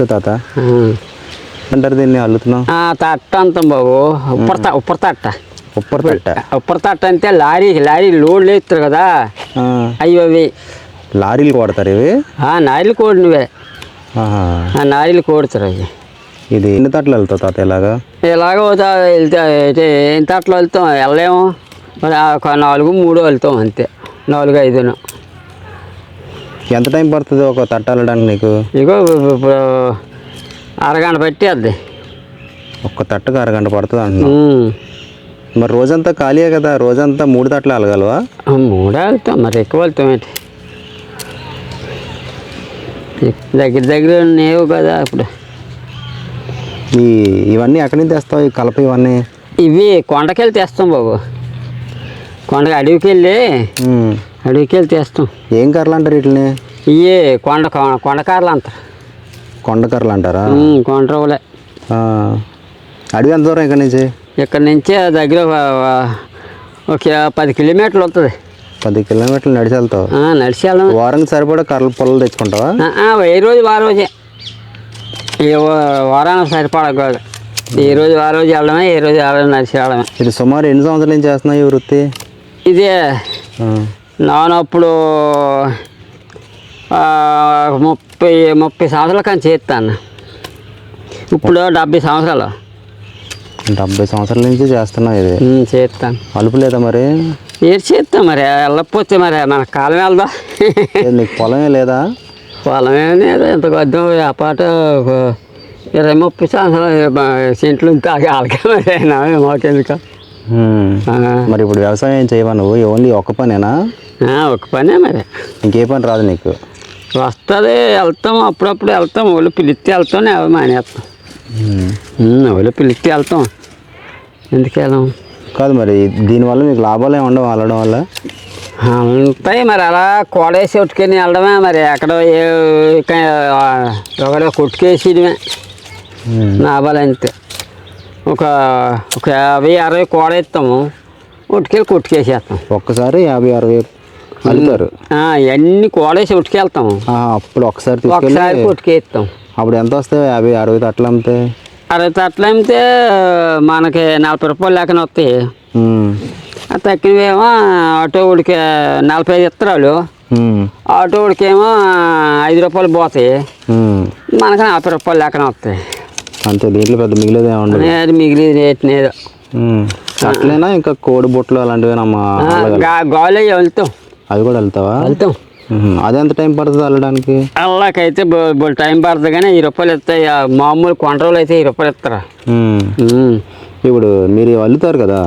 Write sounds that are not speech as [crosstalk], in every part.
నమస్తే తాత. అంటారు దీన్ని అల్లుతున్నాం తట్ట అంతాం బాబు. ఉప్పర ఉప్పర తట్ట ఉప్పర్ పెట్ట ఉప్పర తట్ట అంటే లారీ లారీ లోడ్లు ఎత్తారు కదా? అయ్యో అవి. లారీలు కొడతారు ఇవి? ఆ నాయలు కోడినవే. నాయలు కోడుతారు అవి. ఇది ఎన్ని తట్లు వెళ్తావు తాత ఇలాగా? ఇలాగ పోతా వెళ్తే ఏం తట్లో వెళ్తాం? వెళ్ళలేము. నాలుగు మూడు వెళ్తాం అంతే. నాలుగు ఐదును. ఎంత టైం పడుతుంది ఒక తట్ట నీకు? ఇగో ఇప్పుడు అరగంట పట్టేద్ది ఒక్క తట్టకు అరగంట పడుతుంది అంటున్నావు? మరి రోజంతా ఖాళీయే కదా రోజంతా మూడు తట్లు వెళ్ళగలవా? మూడే వెళ్తాం మరి ఎక్కువ వెళ్తాం ఏంటి? దగ్గర దగ్గర నేవు కదా ఇప్పుడు. ఈ ఇవన్నీ ఎక్కడి నుంచి తెస్తావు ఈ కలప ఇవన్నీ? ఇవి కొండకెళ్ళి తెస్తాం బాబు. కొండకి అడవికి వెళ్ళి వెళ్ళి తెస్తాం ఏం కర్రలు అంటారు వీటిని? ఇవి కొండ కొండకారలు అంటారు. కొండ కర్రలు అంటారా? ఉమ్, కొండ రోజులే ఆ. అడవి ఎంత దూరం ఇక్కడ నుంచి? ఇక్కడ నుంచి దగ్గర ఒక- పది కిలోమీటర్లు వస్తుంది పది కిలోమీటర్లు నడిచి వెళ్తావు? నడిచి వెళ్ళం. వారానికి సరిపడా కర్రలు పొలాలు తెచ్చుకుంటావా? ఏ రోజు ఆ రోజే. ఏ వారానికి సరిపడకూడదు ఏ రోజు ఆ రోజు వెళ్ళడమే ఏ రోజు ఆ రోజు నడిచి వెళ్ళడమే. ఇది సుమారు ఎన్ని సంవత్సరాల నుంచి చేస్తున్నావు ఈ వృత్తి? ఇదే. నానప్పుడు ముప్పై ముప్పై సంవత్సరాల కానీ చేస్తాను. ఇప్పుడు డెబ్బై సంవత్సరాలు. డెబ్బై సంవత్సరాల నుంచి చేస్తున్నావు ఇది. చేస్తాను. అలుపు లేదా మరి? ఏది చేస్తాం మరి? వెళ్ళకపోతే మరి మన కాలం వెళ్దా? నీకు పొలమే లేదా? పొలం ఏమీ లేదు. ఇంత కొద్దాం వ్యాపాట ఒక ఇరవై ముప్పై సంవత్సరాలు సెంట్లు తాగి వాళ్ళకే మరి. మాకెందుకు? మరి ఇప్పుడు వ్యవసాయం చేయవా నువ్వు? ఓన్లీ ఒక్క పనేనా? ఒక పనే మరి. ఇంకే పని రాదు నీకు. వస్తుంది వెళ్తాం అప్పుడప్పుడు వెళ్తాం. వాళ్ళు పిలిస్తే వెళ్తాం ఎవరు మానేస్తాం. వాళ్ళు పిలిస్తే వెళ్తాం. ఎందుకు వెళ్ళాం? కాదు మరి దీనివల్ల మీకు లాభాలు ఏమి ఉండవు వెళ్ళడం వల్ల? ఉంటాయి మరి అలా కోడేసి కొట్టుకొని వెళ్ళడమే మరి. ఎక్కడో ఒకడో కొట్టుకేసేయడమే. లాభాలు అంతే. ఒక ఒక యాభై అరవై కోడేస్తాము. ఉట్టుకెళ్ళి కొట్టుకేసేస్తాం. ఒక్కసారి యాభై అరవై అల్లుతారు ఇవన్నీ కోడేసి ఉట్టుకెళ్తాము. ఆ, అప్పుడు ఒకసారి ఒకసారి కొట్టుకేస్తాం అప్పుడు ఎంత వస్తాయి? యాభై అరవై తట్లు అమ్మితే? అరవై తట్లు అమ్మితే మనకి నలభై రూపాయలు లెక్కన వస్తాయి. తక్కినవేమో ఆటో ఉడికి నలభై ఐదు ఇత్తరాలు. ఆటో ఉడికేమో ఐదు రూపాయలు పోతాయి. మనకి నలభై రూపాయలు లెక్కన వస్తాయి. అంతే దీంట్లో పెద్ద మిగిలేదు ఏమి ఉండదు అనేది మిగిలిన రేట్ లేదు. అట్లేనా ఇంకా కోడి బుట్టలు అలాంటివేనమ్మా గాలి వెళ్తాం. అది కూడా వెళ్తావా? వెళ్తాం. ఉహు. అది ఎంత టైం పడుతుంది వెళ్ళడానికి? బోల్ టైం పడుతుంది కానీ ఈ రూపాయలు ఇస్తాయి మామూలు కొంట్రోల్ అయితే ఈ రూపాయలు ఇస్తారా. ఇప్పుడు మీరు అల్లుతారు కదా.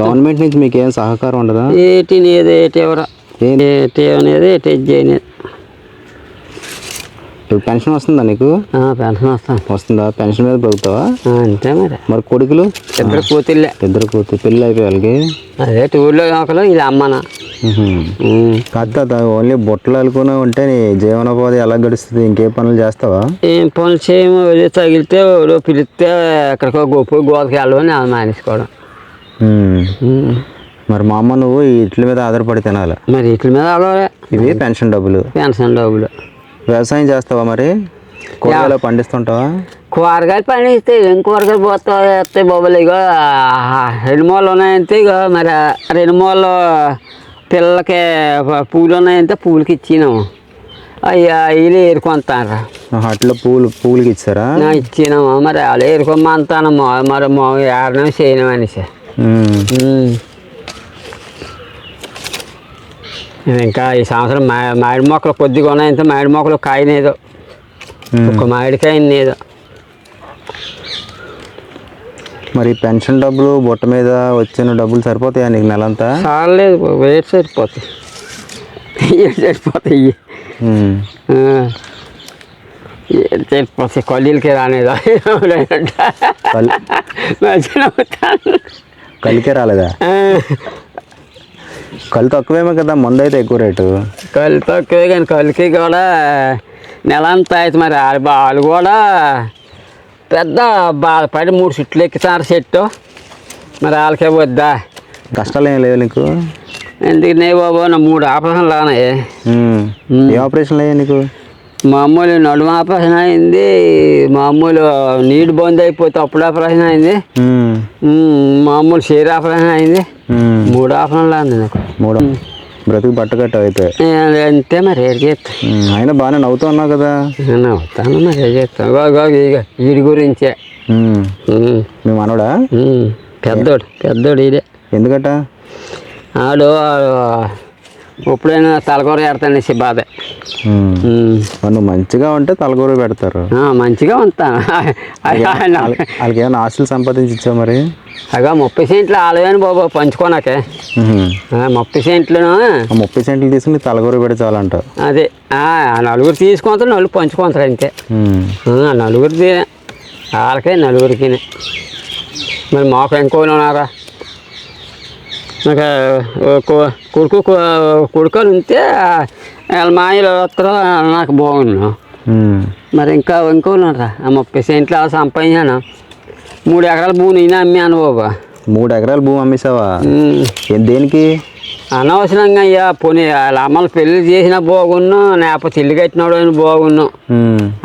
గవర్నమెంట్ నుంచి మీకు ఏం సహకారం ఉండదా? ఏటి నీది ఏటి ఎవరా ఏటి అనేది ఏటి చేయనేది ఇప్పుడు పెన్షన్ వస్తుందా నీకు? పెన్షన్ వస్తాం వస్తుందా? పెన్షన్ మీద బతుకుతావా అంతే మరి. మరి కొడుకులు? ఇద్దరు కూతుళ్ళే ఇద్దరు కూతురు పెళ్ళి అయిపోయి వాళ్ళకి? అదే ఊళ్ళో ఒకరు ఇది అమ్మనా. కాదు ఓన్లీ బుట్టలు అల్లుకునే ఉంటే నీ జీవనోపాధి ఎలా గడుస్తుంది? ఇంకే పనులు చేస్తావా? ఏం పనులు చేయము తగిలితే పిలిస్తే ఎక్కడికో గొప్ప గోదకి వెళ్ళమని మానేసుకోవడం. మరి మా అమ్మ నువ్వు ఇట్ల మీద ఆధారపడి తినాలి? మరి వీటి మీద అలవే ఇవి పెన్షన్ డబ్బులు. పెన్షన్ డబ్బులు. వ్యవసాయం చేస్తావా మరి? కూరగాయలు పండిస్తుంటావా? కూరగాయలు పండిస్తే ఏం కూరగాయలు వస్తాయి బాబులు ఇగో ఆ, రెండు మూలలు ఉన్నాయంటే ఇగో మరి రెండు మూలలు పిల్లలకి పూలు ఉన్నాయంటే పూలకి ఇచ్చినాము. అయ్యా వీళ్ళు ఏరుకుంటారు అట్లా పూలు పూలకి ఇచ్చారా? ఇచ్చినాము. మరి వాళ్ళు ఏరుకోమంటాను మరి మా ఏడనం చేయను అనేసి. ఇంకా ఈ సంవత్సరం మా మామిడి మొక్కలు కొద్దిగా ఉన్నాయంటే మామిడి మొక్కలు కాయనేదో. ఒక మామిడికాయ నేదో మరి పెన్షన్ డబ్బులు బుట్ట మీద వచ్చిన డబ్బులు సరిపోతాయా నీకు నెలంతా? చాలేదు వేడి సరిపోతాయి. ఏడు సరిపోతాయి. ఏడు సరిపోతాయి. కొల్లీలకి రానేదా. కలికే రాలేదా. కళ్ళు తక్కువేమో కదా మందు అయితే ఎక్కువ రేటు. కళ్ళు తక్కువే కానీ కళ్ళకి కూడా నెల అంతా అయితే మరి వాళ్ళ కూడా పెద్ద బాధపడి మూడు చెట్లు ఎక్కుతారు చెట్టు. మరి వాళ్ళకే వద్దా కష్టాలు ఏం లేవు నీకు? ఎందుకు నే బాబు నా మూడు ఆపరేషన్లు. ఉమ్. ఏ ఆపరేషన్లు అయ్యా నీకు? మామూలు నడుము ఆపరేషన్ అయింది మామూలు నీడు బంద్ అయిపోతే అప్పుడు ఆపరేషన్ అయింది. మామూలు షేర్ ఆపరేషన్ అయింది. మూడు ఆపరేషన్లు అంది నాకు. మూడు. బ్రతుకు పట్టకట్టు అయితే. అంతే మరి ఏడు చేస్తా. అయినా బాగానే నవ్వుతూ ఉన్నావు కదా. నేను అవుతాను మరి ఏడు చేస్తాను వీడి గురించే. మీ మనవడా ఉమ్, పెద్దోడు పెద్దోడు ఇదే ఎందుకట? ఆడు ఎప్పుడైనా తలకూర ఏడతానేసి బాధ నువ్వు మంచిగా ఉంటే తలగూర పెడతారు. మంచిగా ఉంటాను వాళ్ళ- వాళ్ళకి ఏమైనా ఆస్తులు సంపాదించి ఇచ్చావు మరి? అగా ముప్పై సెంట్లు ఆలయాన్ని బాబు పంచుకోనాకే. ముప్పై సెంట్లను. ఆ ముప్పై సెంట్లు తీసుకుని తలగూర పెడితే చాలంట అదే ఆ, ఆ నలుగురు తీసుకుంటారు నలుగురు పంచుకుంటారు అంతే. నలుగురిది వాళ్ళకే నలుగురికి. మరి మాకు ఇంకో ఉన్నారా నాకు కొడుకు కొడుకులు ఉంటే వాళ్ళ మాయలు వస్తారు నాకు బాగున్నాను మరి ఇంకా ఇంకో ఉన్నారా ఆ ముప్పై సెంట్లు అలా సంపాదించాను. మూడు ఎకరాల భూమి నేనే అమ్మాను బాబా. మూడు ఎకరాల భూమి అమ్మేసావా దేనికి? అనవసరంగా అయ్యా పోనీ వాళ్ళ అమ్మలు పెళ్ళి చేసినా బాగున్నాం లేకపోతే ఇల్లు కట్టినాడు అని బాగున్నాం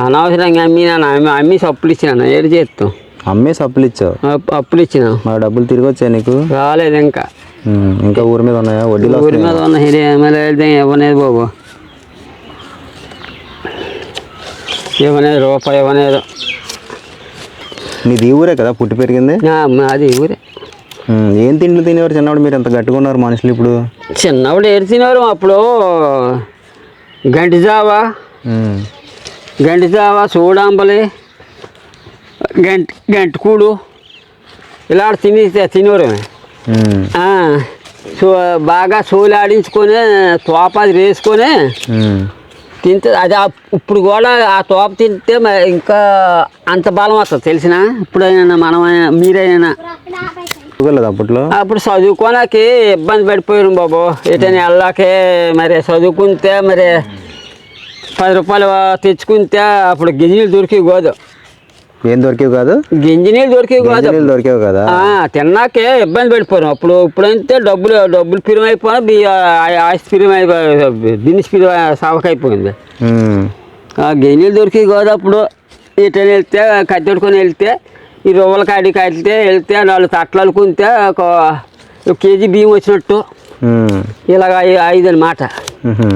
అనవసరంగా అమ్మి నేను అమ్మి అమ్మి అప్పులు ఇచ్చినాను ఏడు చేస్తాం అమ్మేసి అప్పులు ఇచ్చావు? అప్పు- అప్పులు ఇచ్చినాం మా డబ్బులు తిరిగి వచ్చాయి నీకు? రాలేదు ఇంకా. ఇంకా ఊరి మీద ఉన్నాయా? వడ్డీలు ఊరి మీద వస్తున్నాయా? ఉన్న హిరి ఎమ్మెల్యే ఇవ్వలేదు బాబు. ఇవ్వలేదు రూపాయి ఇవ్వలేదు ఈ ఊరే కదా? పుట్టి పెరిగింది? అది ఊరే. ఏం తిండ్లు తినేవారు చిన్నప్పుడు మీరు ఎంత గట్టిగా ఉన్నారు మనుషులు ఇప్పుడు? చిన్నప్పుడు ఏడ్చినారు అప్పుడు గంటి జావా గంటి జావా సూడాంబలి గంట గంటకూడు ఇలా తిని తినేవారు సో బాగా సోలు ఆడించుకొని తోప అది వేసుకొని తింటే అది ఇప్పుడు కూడా ఆ తోప తింటే ఇంకా అంత బలం వస్తుంది తెలిసిన? ఇప్పుడైనా మనమైనా మీరైనా? అప్పట్లో? అప్పుడు చదువుకోనాకి ఇబ్బంది పడిపోయారు బాబు. ఎటైనా వెళ్ళాకే మరి చదువుకుంటే మరి పది రూపాయలు తెచ్చుకుంటే అప్పుడు గింజలు దొరికి కాదు. ఏం దొరికేవి కాదు? కాదు నీళ్ళు దొరికేవి కదా? ఆ, తిన్నాకే ఇబ్బంది పడిపోయాం. అప్పుడు ఇప్పుడైతే డబ్బులు డబ్బులు పిరిమి అయిపోయినా బి ఆస్తి పిరిమి అయిపోయి బిజినెస్ పిరిమి సావకైపోయింది ఉమ్, ఆ గిన్నెలు దొరికి కాదు అప్పుడు. ఇటని వెళ్తే కత్తెడుకొని వెళ్తే ఈ రవ్వల కాడికి వెళ్తే వెళ్తే నాలుగు తట్లు అలుకుంటే ఒక కేజీ బియ్యం వచ్చినట్టు. ఇలాగ ఐదు అనమాట ఉహుం.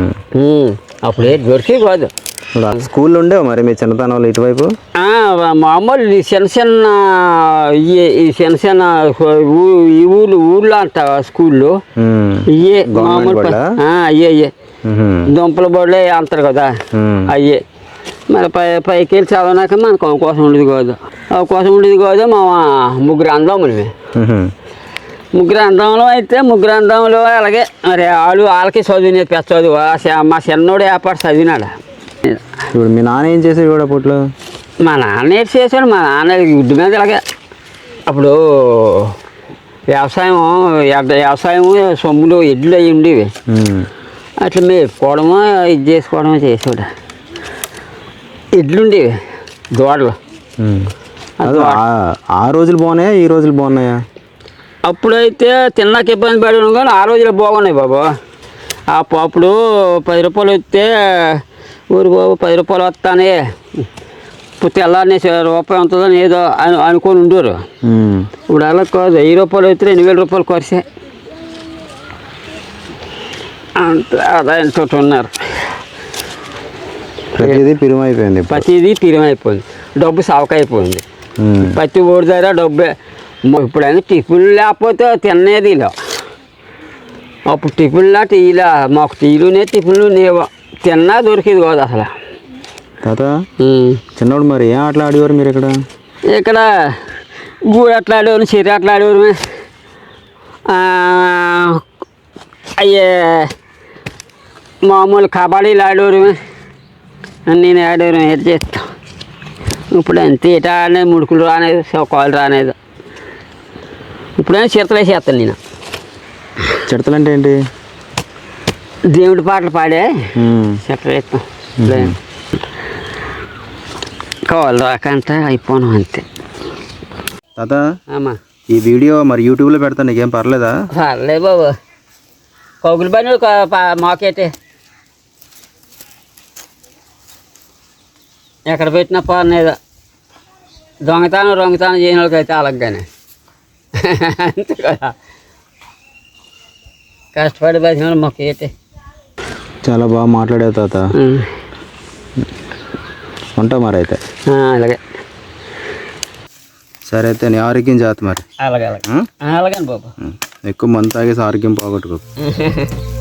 అప్పుడే దొరికి కాదు. స్కూల్లో ఉండేవా మరి మీ చిన్నతనంలో ఇటువైపు? మామూలు చిన్న చిన్న ఈ- చిన్న చిన్న ఊ- ఈ ఊళ్ళు ఊళ్ళో అంట ఇయ్యే గవర్నమెంట్ మామూలు అయ్యే అయ్యే దుంపల బొడ్లే అంటారు కదా. అయ్యే. మరి పై పైకి వెళ్ళి చదవనాక మనకు అవకాశం ఉండేది కాదు. అవకాశం ఉండేది కాదు మా ముగ్గురు అందములవి ఉహుం, ముగ్గురు అందంలో అయితే ముగ్గురు అందంలో అలాగే మరి వాళ్ళు వాళ్ళకి చదువు నేర్పి చదువు మా చిన్నోడు ఏపాటు చదివినాడు. ఇప్పుడు మీ నాన్న ఏం చేసేవాడు అప్పట్లో? మా నాన్న ఏం చేశాడు మా నాన్న గుడ్డు మీద ఇలాగే అప్పుడు వ్యవసాయం వ్యవసాయం సొమ్ములు ఎడ్లు అవి ఉండేవి. అట్లా మేపుకోవడమో ఇది చేసుకోవడమో చేసేవాడు. ఎడ్లు ఉండేవి దోడలు ఆ- రోజులు బాగున్నాయా ఈ రోజులు బాగున్నాయా? అప్పుడైతే తిన్నాక ఇబ్బంది పడడం కానీ ఆ రోజులు బాగున్నాయి బాబు. ఆ ప- అప్పుడు పది రూపాయలు వస్తే ఊరు బాబు పది రూపాయలు వస్తానే. తెల్లారిని రూపాయి ఉంటుందని ఏదో అను అనుకొని ఉండరు. ఇప్పుడు అలా కాదు వెయ్యి రూపాయలు అయితే రెండు వేల రూపాయలు ఖర్చే. అంత ఆదాయంతో ఉన్నారు. ప్రతిదీ పిరుమైపోయింది. ప్రతిదీ పిరమైపోయింది. డబ్బు సావకైపోయింది. ప్రతి ఊరి దగ్గర డబ్బే. ఇప్పుడైనా టిఫిన్ లేకపోతే తినేది ఇలా. అప్పుడు టిఫిన్లా టీలా మాకు టీలునే టిఫిన్లు లేవు. తిన్నా దొరికేది కాదు అసలు. తాత ఉమ్. చిన్నప్పుడు మరి ఏం ఆటలు ఆడేవారు మీరు ఇక్కడ? ఇక్కడ గూడు అట్లా ఆడేవారు చెరి అట్లా ఆడేవారు అయ్యే మామూలు కబడ్డీలు ఆడేవారు. అన్నీ ఆడేవారు ఎట్ చేస్తాం. ఇప్పుడు అంతే ఇట ఆడలేదు ముడుకులు రానేది సోకాలు రానేది ఇప్పుడైనా చిరతలే చేస్తాను నేను. చిడతలు అంటే ఏంటి? దేవుడి పాటలు పాడే ఇస్తాం కావాలి రాకంట అయిపోను అంతే. తాత అమ్మా. ఈ వీడియో మరి యూట్యూబ్లో పెడతా నీకేం పర్లేదా? పర్లే బాబు. కౌగులు పని మాకేటే? ఎక్కడ పెట్టినా పర్లేదు. దొంగతనం రొంగతనం చేయని వాళ్ళకి అయితే అలాగనే అంతే కదా. కష్టపడి బతికిన మొక్క ఏంటి చాలా బాగా మాట్లాడే తాత. ఉంటా మరి అయితే. అలాగే. సరే అయితే నీ ఆరోగ్యం జాత మరి. అలాగే అలాగే? అలాగే బాబు. ఎక్కువ మందు తాగేసి ఆరోగ్యం పోగొట్టుకో. [laughs]